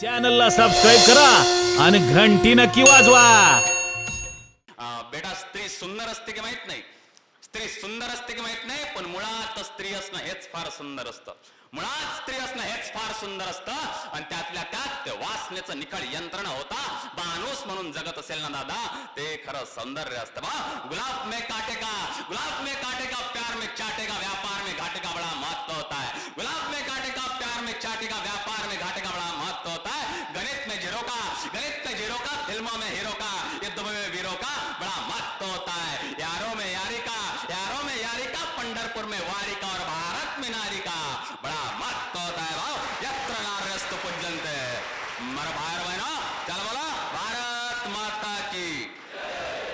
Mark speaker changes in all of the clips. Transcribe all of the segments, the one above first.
Speaker 1: चॅनलला सबस्क्राईब करा आणि घंटी नक्की वाजवा.
Speaker 2: बेटा स्त्री सुंदर असते की माहीत नाही? स्त्री सुंदर असते की माहीत नाही पण मुळात स्त्री असणं हेच फार सुंदर असतं. मुळात स्त्री असणं हेच फार सुंदर असतं आणि त्यातल्या त्यात वासनेचं निखळ यंत्रणा होता. माणूस म्हणून जगत असेल ना दादा ते खरं सौंदर्य असतं बा. गुलाब में काटेगा गुलाब में काटेगा प्यार में चाटेगा व्यापार में घाटेगा बड़ा महत्त्व होता. है गुलाब में काटेगा प्यार में चाटेगा व्यापार में घाटेगा बड़ा महत्त्व होता है गणित में जीरो का गणित में जीरो का फिल्मों में हीरो का युद्ध में वीरों का बड़ा महत्त्व होता है यारों में यारी का यारों में यारी का पंढरपुर में वारिका और भारत में नारिका। बड़ा मस्त होता है भाव। यत्र नार्यस्तु पूज्यन्ते। मर भार बहिणा चल बोला। भारत माता की।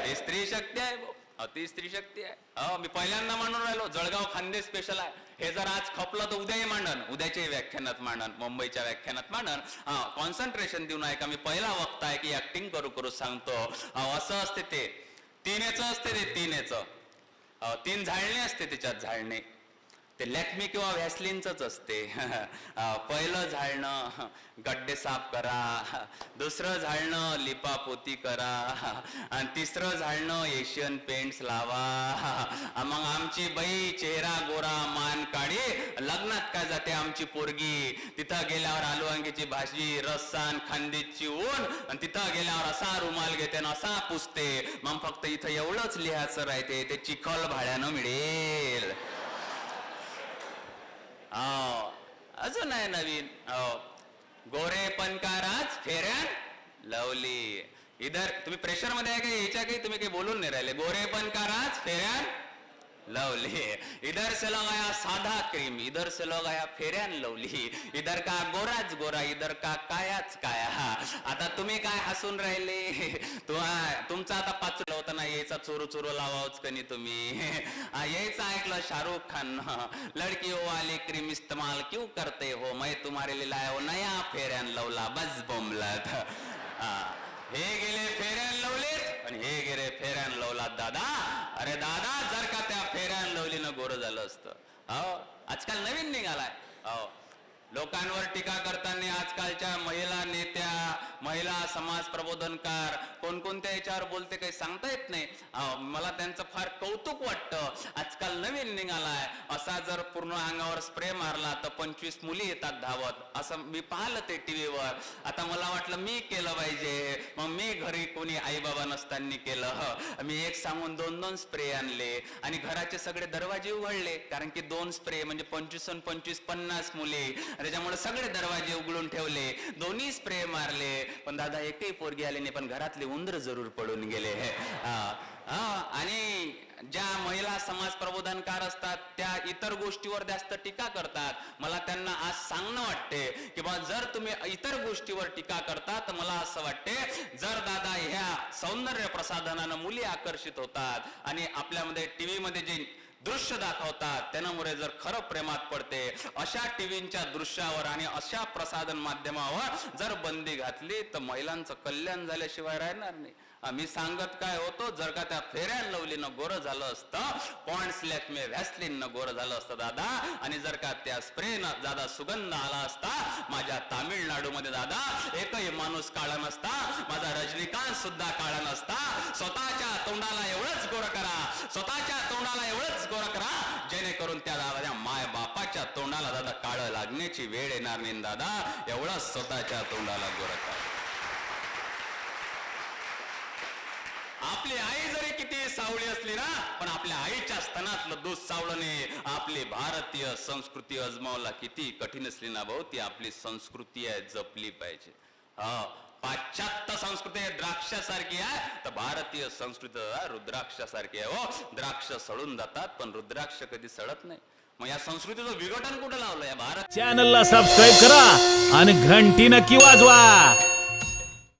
Speaker 2: ही स्त्री शक्ती आहे भाऊ. अति स्त्री शक्ती आहे हो मी पहिल्यांदा मांडून राहिलो जळगाव खांदे स्पेशल आहे. हे जर आज खपलं तर उद्याही मांडन. उद्याच्याही व्याख्यानात मांडन. मुंबईच्या व्याख्यानात मांडन. हा कॉन्सन्ट्रेशन देऊन ऐका. मी पहिला वक्ता आहे की ऍक्टिंग करू करू सांगतो. अहो, असं असते ते. तिनेच असते ते तिनेचं. तीन झाळणे असते त्याच्यात झाळणे ते लॅक्मी किंवा व्हॅसलिनच असते. पहिलं झाडणं गड्डे साफ करा. दुसरं झाडणं लिपापोती करा. आणि तिसरं झाडणं एशियन पेंट्स लावा. मग आमची बाई चेहरा गोरा मान लग्नात काय जाते आमची पोरगी? तिथं गेल्यावर आलू वांग्याची भाजी रस्सान खांदीची ऊन आणि तिथं गेल्यावर असा रुमाल घेते आणि असा पुसते. मग फक्त इथं एवढंच लिहायचं राहते ते चिखल भाड्यानं मिळेल. हो. अजून आहे नवीन. हो. गोरे पणकाराच फेऱ्यान लवली. इधर तुम्ही प्रेशरमध्ये आहे का? याच्या काही तुम्ही काही बोलून नाही राहिले. गोरे पणकाराच फेऱ्यान लवली. इधर से लोग आया साधा क्रीम इधर से लोग आया फेऱ्यान लवली. इधर का गोराच गोरा इधर का कायाच काया. आता तुम्ही काय हसून राहिले? तुमचा आता पाचलं होतं ना यायचा चोरू चोरू लावाच कनी तुम्ही. यायचं ऐकलं शाहरुख खान. लडकी हो वाली क्रीम इस्तेमाल क्यों करते हो? मैं तुम्हारे लिए लाया हो नया फेऱ्यान लवला बस बोमलत अरे दादा जर का त्या फेऱ्यान लवलीनं गोरं झालं असतं. हो आजकाल नवीन निघालाय. हो लोकांवर टीका करताना आजकालच्या महिला नेत्या महिला समाज प्रबोधनकार कोणकोणत्या याच्यावर बोलते काही सांगता येत नाही. मला त्यांचं फार कौतुक वाटतं. आजकाल नवीन निघालाय. असा जर पूर्ण अंगावर स्प्रे मारला तर पंचवीस मुली येतात धावत. असं मी पाहिलं ते टीव्हीवर. आता मला वाटलं मी केलं पाहिजे. मग मी घरी कोणी आई बाबा नसताना केलं. मी एक सांगून दोन दोन स्प्रे आणले आणि घराचे सगळे दरवाजे उघडले. कारण की दोन स्प्रे म्हणजे पंचवीस पंचवीस पन्नास मुली. त्याच्यामुळे सगळे दरवाजे उघडून ठेवले दोन्ही स्प्रे मारले. पण दादा एकही पोरगी आले नाही पण घरातले उंदर जरूर पडून गेले. आणि ज्या महिला समाज प्रबोधनकार असतात त्या इतर गोष्टीवर जास्त टीका करतात. मला त्यांना आज सांगणं वाटते की बा जर तुम्ही इतर गोष्टीवर टीका करता तर मला असं वाटते जर दादा ह्या सौंदर्य प्रसाधनानं मुली आकर्षित होतात आणि आपल्यामध्ये टीव्ही मध्ये जे दृश्य दाखवतात. त्यामुळे जर खरं प्रेमात पडते अशा टीव्हीच्या दृश्यावर आणि अशा प्रसाधन माध्यमावर जर बंदी घातली तर महिलांचं कल्याण झाल्याशिवाय राहणार नाही. आम्ही सांगत काय होतो जर का त्या फेऱ्यान लवलीनं गोरं झालं असतं पॉइंट्स लेफ्ट मे न गोरं झालं असतं दादा. आणि जर का त्या स्प्रेनं दादा सुगंध आला असता माझ्या तामिळनाडूमध्ये दादा एकही माणूस काळा नसता माझा रजनीकांत सुद्धा काळा नसता. स्वतःच्या तोंडाला एवढंच गोर करा. स्वतःच्या तोंडाला एवढंच गोर करा. जेणेकरून त्या दादा माय बापाच्या तोंडाला दादा काळं लागण्याची वेळ येणार नाही दादा. एवढंच स्वतःच्या तोंडाला गोर करा. आपली आई जरी किती सावळी असली ना पण आपल्या आईच्या स्तनातलं दूध सावळणे आपली भारतीय संस्कृती अजमावला किती कठीण असली ना भाऊ ती आपली संस्कृती आहे जपली पाहिजे. पाश्चात्य संस्कृती द्राक्षासारखी आहे. तर भारतीय संस्कृती रुद्राक्षासारखी आहे. हो द्राक्ष सडून जातात पण रुद्राक्ष कधी सडत नाही. मग या संस्कृतीचं विघटन कुठं लावलं या भारत
Speaker 1: चॅनलला सबस्क्राईब करा आणि घंटी नक्की वाजवा.